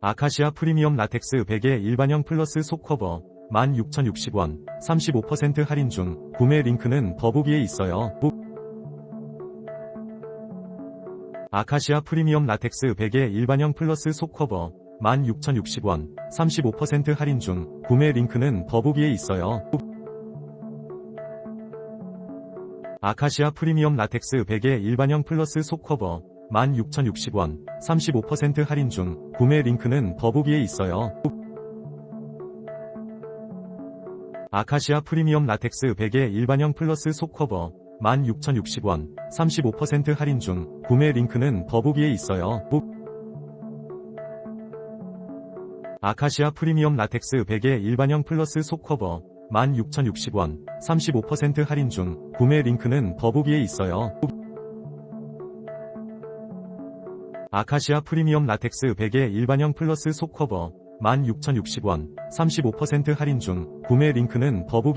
아카시아 프리미엄 라텍스 베개 일반형 플러스 속커버 16,060원 35% 할인 중 구매 링크는 더보기에 있어요. 아카시아 프리미엄 라텍스 베개 일반형 플러스 속커버 16,060원 35% 할인 중 구매 링크는 더보기에 있어요. 아카시아 프리미엄 라텍스 베개 일반형 플러스 속커버 16,060원 35% 할인 중 구매 링크는 더보기에 있어요. 아카시아 프리미엄 라텍스 베개 일반형 플러스 속커버 16,060원 35% 할인 중 구매 링크는 더보기에 있어요. 아카시아 프리미엄 라텍스 베개 일반형 플러스 속커버 16,060원 35% 할인 중 구매 링크는 더보기에 있어요. 아카시아 프리미엄 라텍스 베개 일반형 플러스 속커버 16,060원 35% 할인 중 구매 링크는 더보기